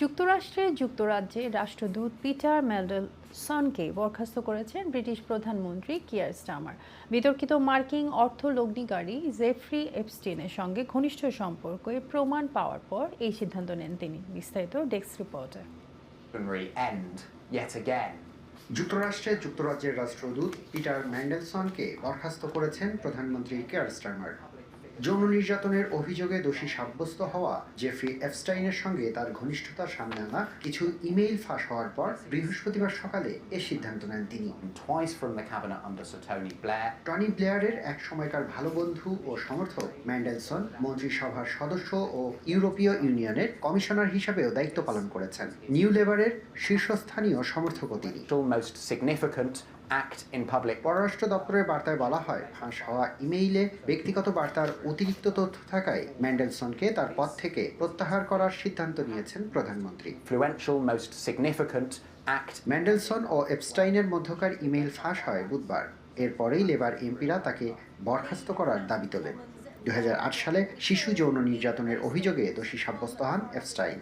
যুক্তরাষ্ট্রে যুক্তরাজ্যে রাষ্ট্রদূত পিটার মেন্ডেলসনকে বরখাস্ত করেছেন ব্রিটিশ প্রধানমন্ত্রী কিয়ার স্টামার। বিতর্কিত মার্কিং অর্থ লগ্নিকারী জেফ্রি এপস্টিনের সঙ্গে ঘনিষ্ঠ সম্পর্কে প্রমাণ পাওয়ার পর এই সিদ্ধান্ত নেন তিনি। বিস্তারিত ডেস্ক রিপোর্টে. যুক্তরাষ্ট্রে যুক্তরাজ্যের রাষ্ট্রদূত পিটার ম্যান্ডেলসনকে বরখাস্ত করেছেন প্রধানমন্ত্রী কেয়ার স্টারমার যৌন নির্যাতনের অভিযোগে দোষী সাব্যস্ত হওয়া জেফ্রি এফস্টাইনের সঙ্গে তার ঘনিষ্ঠতার সামনে আনা কিছু ইমেইল ফাঁস হওয়ার পর বৃহস্পতিবার সকালে এ সিদ্ধান্ত নেন তিনি. টনি ব্লেয়ারের এক সময়কার ভালো বন্ধু ও সমর্থক ম্যান্ডেলসন মন্ত্রিসভার সদস্য ও ইউরোপীয় ইউনিয়নের কমিশনার হিসাবেও দায়িত্ব পালন করেছেন। নিউ লেবারের শীর্ষস্থানীয় সমর্থকও তিনি। Still in public. পররাষ্ট্র দপ্তরের বার্তায় বলা হয় ফাঁস হওয়া ইমেইলে ব্যক্তিগত বার্তার অতিরিক্ত তথ্য থাকায় ম্যান্ডেলসনকে তার পদ থেকে প্রত্যাহার করার সিদ্ধান্ত নিয়েছেন প্রধানমন্ত্রী। Influential most significant act Mandelson ও এপস্টাইনের মধ্যকার ইমেইল ফাঁস হয় বুধবার। এরপরেই লেবার এমপিরা তাকে বরখাস্ত করার দাবি তোলেন। দু সালে শিশু যৌন নির্যাতনের অভিযোগে দোষী সাব্যস্ত হন এফস্টাইন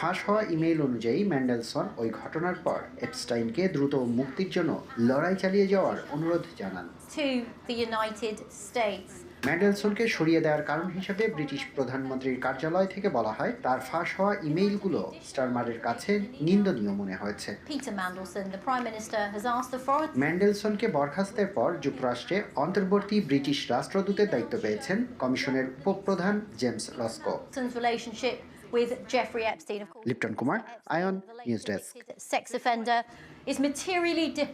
ফাঁস হওয়া ইমেইল অনুযায়ী ম্যান্ডেলসন ওই ঘটনার পর এপস্টাইনকে দ্রুত মুক্তির জন্য লড়াই চালিয়ে যাওয়ার অনুরোধ জানান to the United States. ম্যান্ডেলসনকে সরিয়ে দেওয়ার কারণ হিসেবে ব্রিটিশ প্রধানমন্ত্রীর কার্যালয় থেকে বলা হয় তার ফাঁস হওয়া ইমেইলগুলো স্টারমারের কাছে নিন্দনীয় মনে হয়েছে ম্যান্ডেলসনকে বরখাস্তের পর যুক্তরাষ্ট্রে অন্তর্বর্তী ব্রিটিশ রাষ্ট্রদূতের দায়িত্ব পেয়েছেন কমিশনের উপপ্রধান James Roscoe with Jeffrey Epstein. Of course, Lipton Kumar, Ayon, the news desk. sex offender is materially di-